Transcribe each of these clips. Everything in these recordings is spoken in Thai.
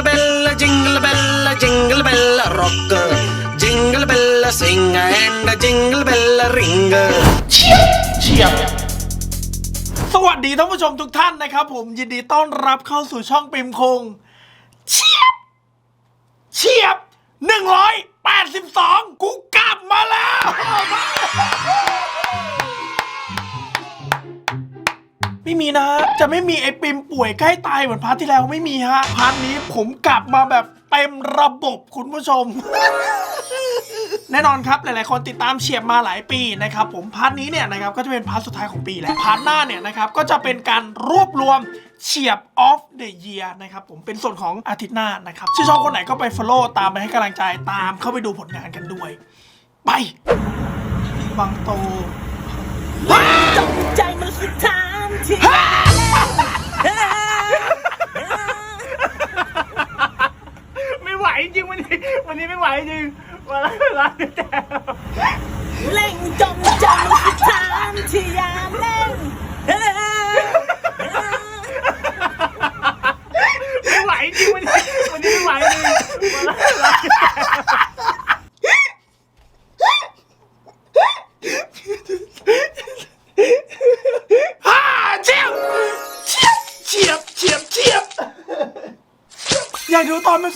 Jingle bell, jingle bell, jingle bell rock. Jingle bell sing and jingle bell ring. เฉียบสวัสดีท่านผู้ชมทุกท่านนะครับ ผมยินดีต้อนรับเข้าสู่ช่องปิมคงเฉียบเฉียบหนึ่งร้อยแปดสิบสองกูกลับมาแล้ว ไม่มีนะ จะไม่มีไอ้ปิมป่วยใกล้ตายเหมือนพาร์ทที่แล้วไม่มีฮะ พาร์ทนี้ผมกลับมาแบบเต็มระบบคุณผู้ชม แน่นอนครับหลาย ๆ คนติดตามเฉียบมาหลายปีนะครับผมพาร์ทนี้เนี่ยนะครับก็จะเป็นพาร์ทสุดท้ายของปีแล้วพาร์ทหน้าเนี่ยนะครับก็จะเป็นการรวบรวมเฉียบ of the year นะครับผมเป็นส่วนของอาทิตย์หน้านะครับชื่นชอบคนไหนก็ไป follow ตามไปให้กำลังใจตามเข้าไปดูผลงานกันด้วย ไป บางโต ใจมันสุดทางที่ ไม่ไหวจริงวันนี้ วันนี้ไม่ไหวจริงวันละวันละแต่เ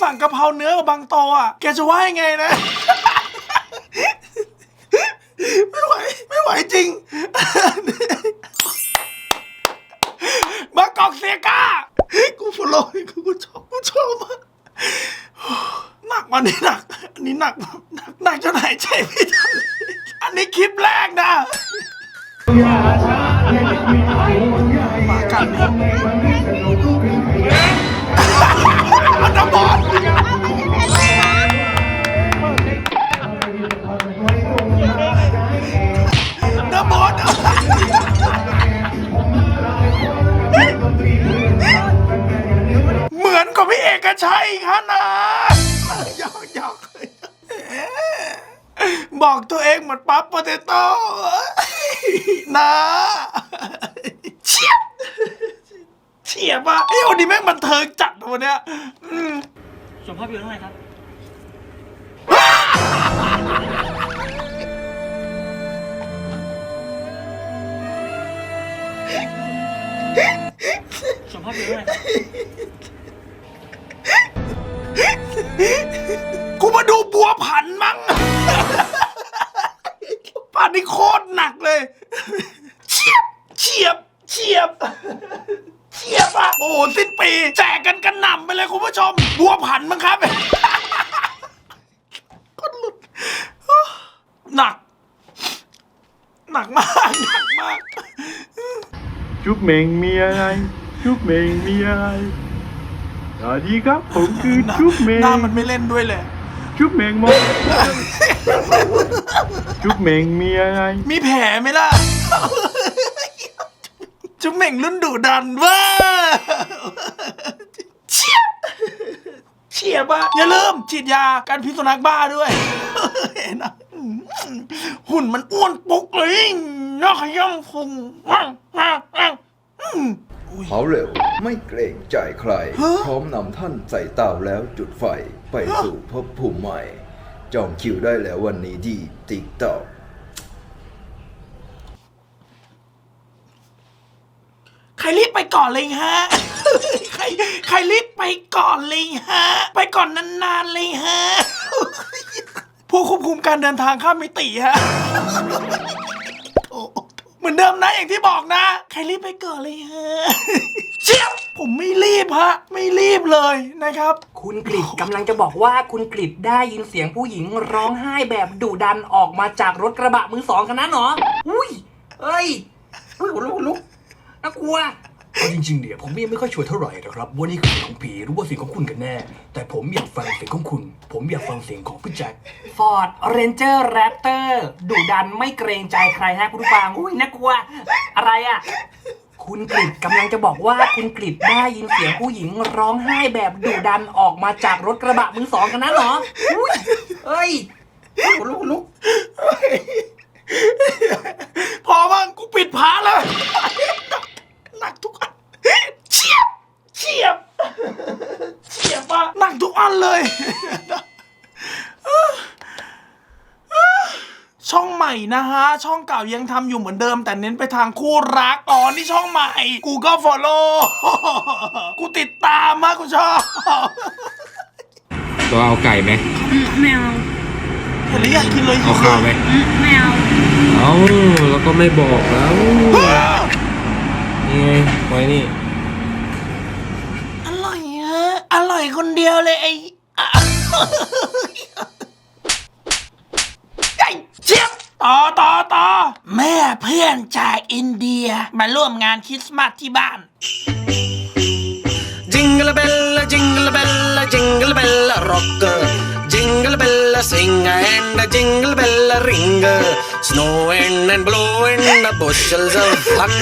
สั่งกะเพราเนื้อกับบางโตอะแกจะว่ายังไงนะ ไม่ไหว ไม่ไหวจริง มากอกเสียก้ากูฟอลโล่กูกูชอบกูชอบมากหนักวันนี้หนักอันนี้หนักแบบ กับพี่เอกชัยฮะนะหยอกหยอกบอกตัวเองเหมือนปั๊บโปเตโต้นะเฉียบเฉียบอะไอ้วันนี้แม่งบันเทิงจัดวันเนี้ยอืมชมภาพยนตร์เรื่องอะไรครับชมภาพยนตร์เรื่องไรครั เหม่งมีอะไร จุ๊บเหม่งมีอะไรสวัสดีครับ ผมคือจุ๊บเหม่งหน้ามันไม่เล่นด้วยเลย จุ๊บเหม่งมองจุ๊บเหม่งมีอะไร มีแผลไหมล่ะ จุ๊บเหม่งรุ่นดุดันเว้ยเฉียบเฉียบอะอย่าลืมฉีดยากันพิษสุนัขบ้าด้วยเห็นนะหุ่นมันอ้วนปุกเลยน่าขย้ำพุงอืม เขาเร็วไม่เกรงใจใครฮะพร้อมนำท่านใส่เตาแล้วจุดไฟไปสู่ภพภูมิใหม่ จองคิวได้แล้ววันนี้ที่ติ๊กต็อกใครรีบไปก่อนเลยฮะ ใครใครรีบไปก่อนเลยฮะ ไปก่อนนานๆเลยฮะ ผู้ควบคุมการเดินทางข้ามมิติฮะโอ้โห เหมือนเดิมนะอย่างที่บอกนะ ใครรีบไปก่อนเลยฮะ เชียบผมไม่รีบฮะ ไม่รีบเลยนะครับ คุณกริดกำลังจะบอกว่าคุณกริดได้ยินเสียงผู้หญิงร้องไห้แบบดุดันออกมาจากรถกระบะมือสองคันนั้นเหรอ อุ้ยเอ้ยอุ้ยขนลุกขนลุกน่ากลัว เอาจริงๆเนี่ยผมยังไม่ค่อยชัวร์เท่าไหร่นะครับว่านี่คือเสียงของผีหรือว่าเสียงของคุณกันแน่ แต่ผมอยากฟังเสียงของคุณ ผมอยากฟังเสียงของพี่แจ็คฟอร์ดเรนเจอร์แรปเตอร์ดุดันไม่เกรงใจใครฮะคุณผู้ฟังอุ้ยน่ากลัว อะไรอะ คุณกริดกำลังจะบอกว่าคุณกริดได้ยินเสียงผู้หญิงร้องไห้แบบดุดันออกมาจากรถกระบะมือสองคันนั้นเหรออุ้ยเอ้ยขนลุกขนลุก พอบ้างกูปิดผาเลยหนักทุกอันเฉียบ เฉียบ เฉียบอะห หนักทุกอันเลย ช่องใหม่ นะฮะ ช่องเก่ายังทำอยู่เหมือนเดิม แต่เน้นไปทางคู่รักอ๋อนี่ช่องใหม่ กูก็ follow กูติดตามมากกูชอบตัวเอาไก่ไหมแมวเห็นแล้วอยากกินเลยเอาข้าวไหมแมวเอาแล้วก็ไม่บอกแล้ว เพื่อนจากอินเดียมาร่วมงานคริสต์มาสที่บ้าน Jingle bell, jingle bell, jingle bell rock. Jingle bell sing and jingle bell ring. Snowing and blowing the bushels of fun.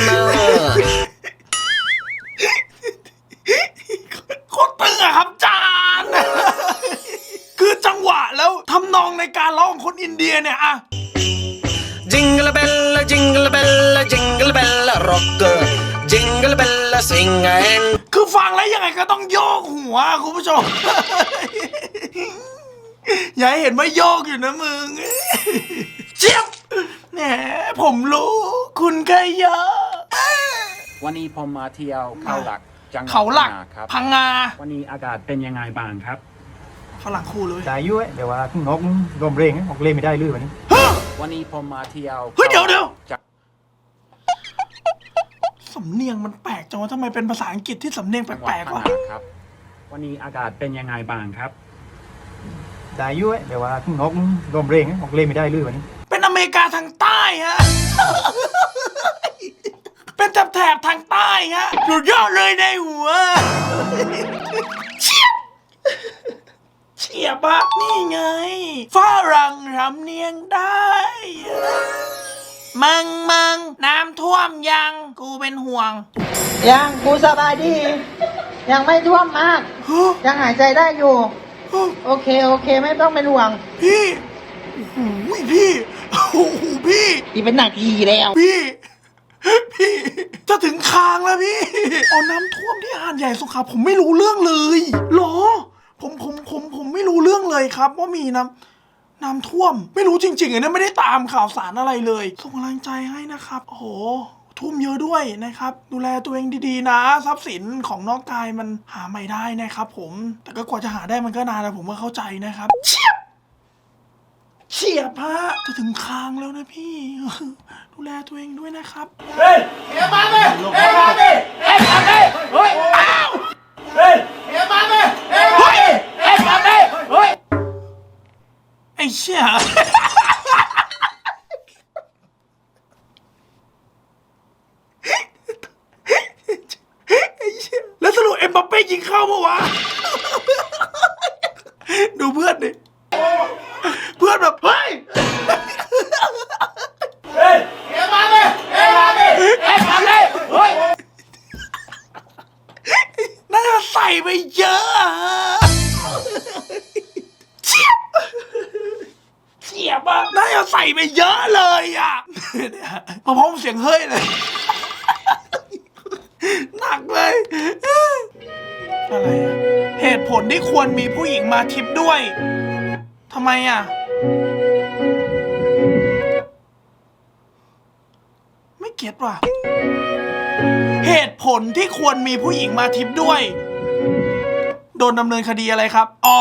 โคตรตึงอะครับจาน คือจังหวะแล้วทำนองในการร้องของคนอินเดียเนี่ยอะ Jingle bell, jingle bell, jingle bell rock. Jingle bell sing and คือฟังแล้วยังไงก็ต้องโยกหัวคุณผู้ชม อย่าให้เห็นว่าโยกอยู่นะมึง เจี๊ยบแหมผมรู้ คุณก็เยอะ วันนี้ผมมาเที่ยวเขาหลักจังหวัดเขาหลัก พังงาครับ พังงาวันนี้อากาศเป็นยังไงบ้างครับฝรั่งคู่เลยแต่อายุเดี๋ยวว่าทุ่งนกลมเร่งออกเล่นไม่ได้ลื่นวันนี้ วันนี้ผมมาเที่ยวเฮ้ยเดี๋ยวเดี๋ยว จากสำเนียงมันแปลกจังวะทำไมเป็นภาษาอังกฤษที่สำเนียงแจังหปวัลดกพัๆงวะงาครับ วันนี้อากาศเป็นยังไงบ้างครับแต่อายุเดี๋ยวว่าทุ่งนกลมเร่งออกเล่นไม่ได้ลื่นวันนี้เป็นอเมริกาทางใต้ฮะ เป็นแถบแถบๆทางใต้ฮะสุดยอดเลยในหัวเฉียบ เฉียบอะนี่ไงฝรั่งรำเนียงได้ มึงมึงน้ำท่วมยัง กูเป็นห่วง ยังกูสบายดี ยังไม่ท่วมมาก ยังหายใจได้อยู่ โอเค โอเคไม่ต้องเป็นห่วง พี่โอ้โหพี่โอ้โหพี่อีเป็นหนักทีแล้ว พี่ พี่ จะถึงคางแล้วพี่ เอาน้ำท่วมที่หาดใหญ่สงขลาผมไม่รู้เรื่องเลยเหรอ ผมผมผมผมไม่รู้เรื่องเลยครับ ว่ามีน้ำน้ำท่วม ไม่รู้จริงๆอะเนี่ยไม่ได้ตามข่าวสารอะไรเลย ส่งกำลังใจให้นะครับ โอ้โหทุ่มเยอะด้วยนะครับ ดูแลตัวเองดีๆนะ ทรัพย์สินของน้องกายมันหาไม่ได้นะครับผม แต่ก็กว่าจะหาได้มันก็นานนะผมก็เข้าใจนะครับเฉียบเฉียบฮะจะถึงคางแล้วนะพี่ ดูแลตัวเองด้วยนะครับ เฮ้ยเอามาเลยเอามาเลยเฮ้ยเอามาเลยเฮ้ยเฮ้ยเฮ้ยเอามาเลย ไอ้เชี่ยไอ้เชี่ยแล้วสรุปเอ็มบัปเป้ยิงเข้าเมื่อวะดูเพื่อนดิ ที่ควรมีผู้หญิงมาทิปด้วยทำไมอะไม่เก็ตว่ะ เหตุผลที่ควรมีผู้หญิงมาทิปด้วย โดนดำเนินคดีอะไรครับ อ๋อ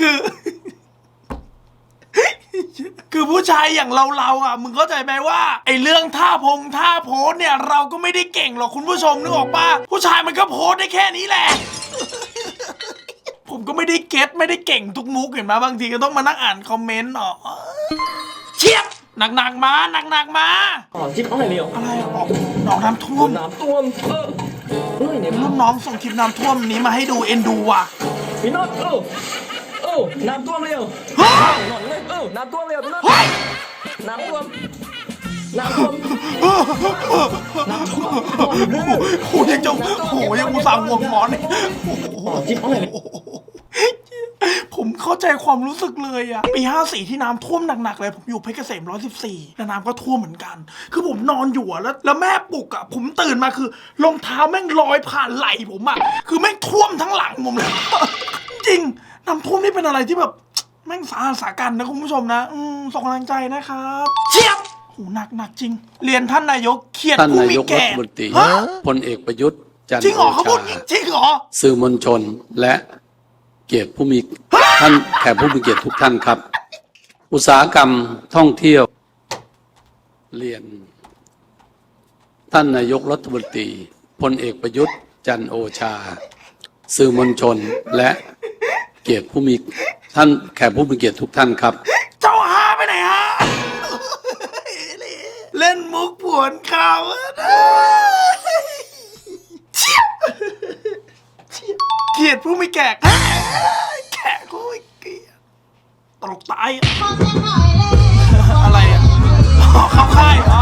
คือ ผู้ชายอย่างเราเราๆอะมึงเข้าใจไหมว่าไอ้เรื่องท่าพงท่าโพสเนี่ยเราก็ไม่ได้เก่งหรอกคุณผู้ชมนึกออกปะผู้ชายมันก็โพสได้แค่นี้แหละผมก็ไม่ได้เก็ตไม่ได้เก่งทุกมุกเห็นไหมบางทีก็ต้องมานั่งอ่านคอมเมนต์อ๋อเชียบหนักๆมาหนักๆมาจิ๊บอะไรเร็วอะไรอะบอกน้องน้ำท่วมน้ำท่วมเออเฮ้ยเนี่ยรุ่นน้องส่งคลิปน้ำท่วมนี้มาให้ดูเอ็นดูว่ะพี่น็อตเออ เออน้ำท่วมเร็วหนอยเลยเออน้ำท่วมเร็วพี่น็อตเฮ้ยน้ำท่วมน้ำท่วมโอ้โหยังจะโอ้โหยังอุตส่าห์ห่วงหมอนโอ้โหจิ๊บอะไรเนี่ยผมเข้าใจความรู้สึกเลยอะปี 54 ที่น้ำท่วมหนักๆเลย ผมอยู่เพชรเกษม 114 แล้วน้ำก็ท่วมเหมือนกัน คือผมนอนอยู่อะแล้ว แล้วแม่ปลุกอะผมตื่นมาคือรองเท้าแม่งลอยผ่านไหล่ผมอะคือแม่งท่วมทั้งหลังผมเลยจริง น้ำท่วมนี่เป็นอะไรที่แบบแม่งสาหัสสากันนะคุณผู้ชมนะ อืมส่งกำลังใจนะครับเชียบโหหนักหนักจริง เรียนท่านนายกเขียดท่านผู้นายมีกรัแก่ฐมนตรีฮะพลเอกประยุทธ์จันทจริงร์เหรโออเขาพูดชาจริงเหรอ สื่อมวลชนและเกียรติผู้มีท่านแขกผู้มีเกียรติทุกท่านครับ อุตสาหกรรมท่องเที่ยว เรียน ท่านนายกรัฐมนตรีพลเอกประยุทธ์จันทร์โอชา สื่อมวลชนและ เกียรติผู้มีท่านแขกผู้มีเกียรติทุกท่านครับ เจ้าฮาไปไหนฮะ เล่นมุกผวนข่าวเชียบเชียบเกลียดผู้ไม่แก่แก่ผู้ไม่เกลียดตลกตายอะไรอะอ๋อเข้าค่ายเหรอ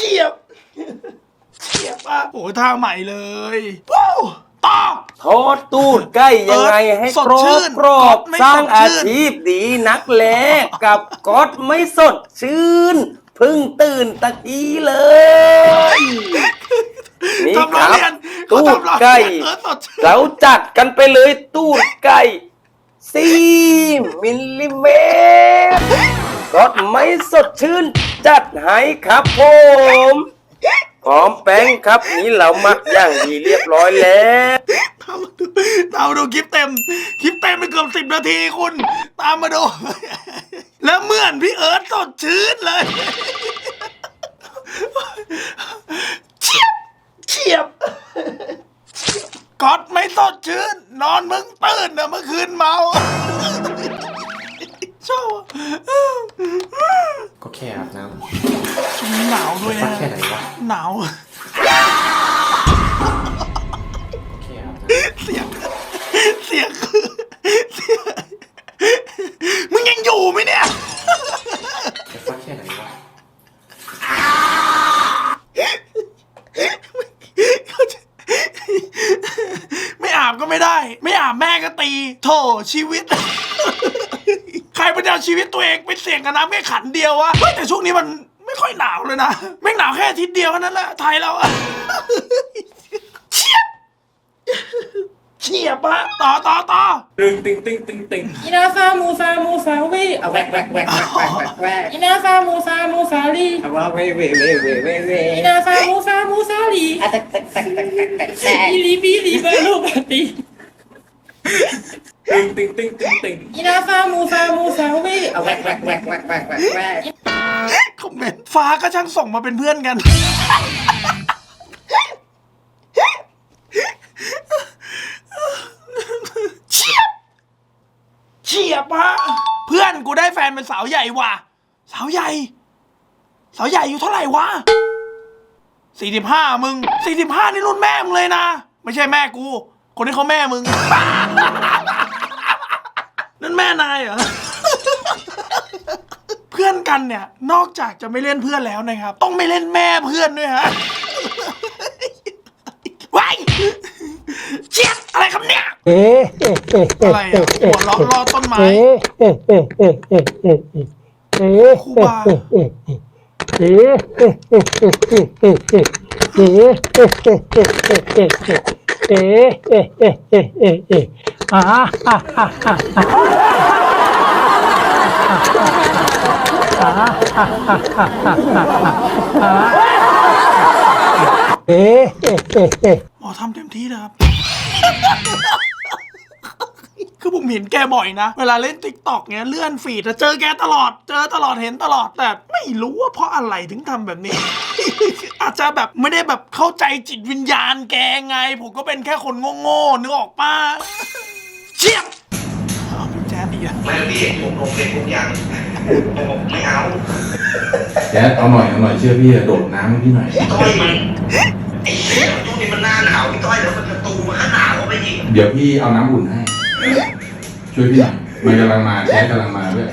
เฉียบเฉียบอะโอ้ยท่าใหม่เลยว้าวต่อโทษตูดใกล้ยังไงให้สดครชื่บนครอบไม่สร้างสดอาชื่นชีพดีนักแลกับก๊อตไม่สดชื่นเพึ่งตื่นตะกี้เลย นี่ทำคล้อรับเลียนตูเขาดทำล้อไก่เลียนเออสดชื่นเราจัดกันไปเลยตูดไก่สี่มิลลิเมตร ก๊อตไม่สดชื่น จัดให้ครับผมพร้อมแป้งครับนี่เรามักอย่างดีเรียบร้อยแล้วตามมาดูตามมาดูคลิปเต็ม คลิปเต็มไปเกือบสิบนาทีคุณ ตามมาดู แล้วเหมือนพี่เอิร์ธสดชื่นเลย เฉียบเฉียบก๊อตไม่สดชื่น นอนมึงตื่นนะเมื่อคืนเมา ชอบก็แค่อาบน้ช่วงนี้หนาวด้วยำสันะกแค่ไหนวะหนาวแค่อาบน้เสียง เสียงคือเสียงมึงยังอยู่ไหมเนี่ยำจะสักแค่ไหนวะไม่อาบก็ไม่ได้ ไม่อาบแม่ก็ตี โถชีวิต เองไปเสี่ยงกับน้ำแค่ขันเดียววะเฮ้ยแต่ช่วงนี้มันไม่ค่อยหนาวเลยนะแม่งหนาวแค่อาทิตย์เดียวแค่นั้นแหละไทยเราอะเฉียบเฉียบอะต่อต่อต่อตึงตึงตึงตึงตึงอีนาฟามูฟามูฟาวีเอาแวกแวกแวกแวกแวกแวกแวกอีนาฟามูฟามูฟาลีเอาว่าเวเวเวเวเวเวอีนาฟามูฟามูฟาลีอะแตกแตกแตกแตกแตกแตกแตกบีลีบีลีบาลูบาตี ตึงตึงตึงตึงตึงอีนาฟามูฟามูฟาวีเอาแวกแวกแวกแวกแวกแวกแวกคอมเมนต์ฟ้าก็ช่างส่งมาเป็นเพื่อนกัน เฉียบ เฉียบฮะเพื่อนกูได้แฟนเป็นสาวใหญ่ว่ะ สาวใหญ่ สาวใหญ่อยู่เท่าไหร่วะสี่สิบห้ามึงสี่สิบห้านี่รุ่นแม่มึงเลยนะ ไม่ใช่แม่กู คนที่เขาแม่มึง นั่นแม่นายเหรอ เพื่อนกันเนี่ย นอกจากจะไม่เล่นเพื่อนแล้วนะครับ ต้องไม่เล่นแม่เพื่อนด้วยฮะว้ายเจี๊ยบอะไรครับเนี่ย อะไรอะหัวเราะรอต้นไม้ คูบา หมอทำเต็มที่นะครับ คือผมเห็นแกบ่อยนะ เวลาเล่นติ๊กต็อกเนี้ยเลื่อนฟีดจะเจอแกตลอด เจอตลอดเห็นตลอด แต่ไม่รู้ว่าเพราะอะไรถึงทำแบบนี้ อาจจะแบบไม่ได้แบบเข้าใจจิตวิญญาณแกไง ผมก็เป็นแค่คนโง่ๆนึกออกป้าเชี่ยบอ้าวพี่แจ๊ดดีนะไม่พี่ผมโอเคทุกอย่างผมไม่เอาแจ๊ดเอาหน่อยเอาหน่อยเชื่อพี่อะโดดน้ำให้พี่หน่อยต้อยมันไอ้เหี้ยช่วงนี้มันหน้าหนาวพี่ต้อยแล้วมันประตูมันก็หนาวเข้าไปอีกเดี๋ยวพี่เอาน้ำอุ่นให้ ช่วยพี่หน่อยมันกำลังมาแจ๊ดกำลังมาด้วย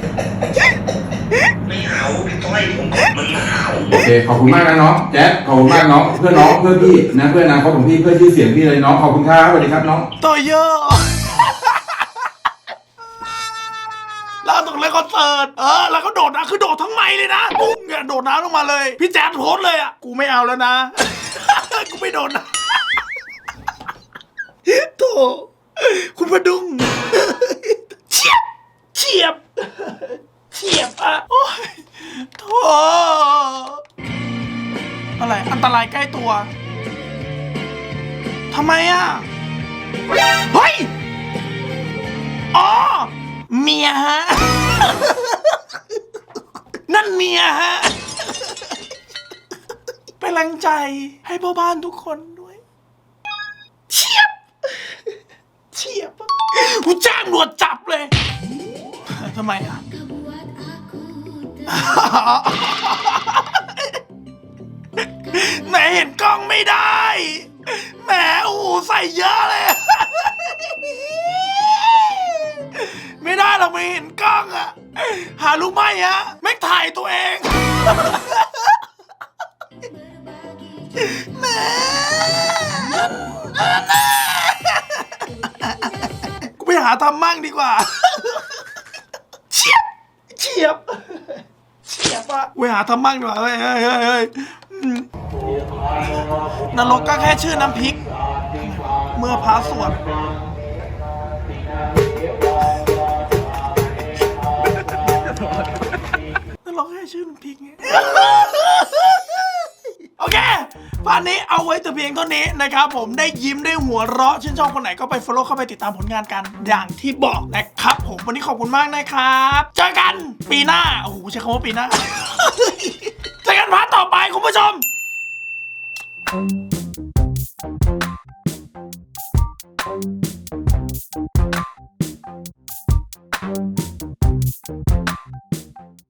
ไม่เอาพี่ต้อยผมมันหนาวโอเค ขอบคุณมากนะน้องแจ๊ดขอบคุณมากน้อง เพื่อนน้อง เพื่อนพี่นะ เพื่อนอนาคตของพี่ เพื่อนชื่อเสียงพี่เลยน้อง ขอบคุณครับสวัสดีครับน้องตัวเยอะแล้วตรงเล่นคอนเสิร์ต เออ แล้วก็โดดนะ คือโดดทั้งไม้เลยนะปุ้งเนี่ยโดดน้ำลงมาเลย พี่แจ๊ดโพสต์เลยอะ กูไม่เอาแล้วนะ กูไม่โดดนะ โถ คุณพดุงเฉียบเฉียบเฉียบอะ โอ้ยโถอะไร อันตรายใกล้ตัวทำไมอะ เฮ้ย อ๋อ เมียฮะ นั่นเมียฮะ เป็นแรงใจให้พ่อบ้านทุกคนด้วย เฉียบียบกูแจ้งหนวดจับเลยทำไมอะไหนเห็นกล้องไม่ได้แหมโอ้โหใส่เยอะเลย ไม่ได้เราไม่เห็นกล้องอะหารู้ไหมฮะไม่ถ่ายตัวเองแหมกูไป หาทำมั่งดีกว่า เฉียบ เฉียบ เฉียบอะไปหาทำมั่งดีกว่าเฮ้ยเฮ้ยเฮ้ยเฮ้ยอืมนรกก็แค่ชื่อน้ำพริก เมื่อพระสวดนั่นร้องให้ชื่อน้ำพริกไงานนี้เอาไว้แต่เพียงเท่านี้นะครับผมได้ยิ้มได้หัวเราะชื่นชอบคนไหนก็ไป follow เข้าไปติดตามผลงานกันอย่างที่บอกนะครับผมวันนี้ขอบคุณมากนะครับเจอกันปีหน้าโอ้โหใช้คำว่าปีหน้าเจอกันพาร์ทต่อไปคุณผู้ชม Thank you.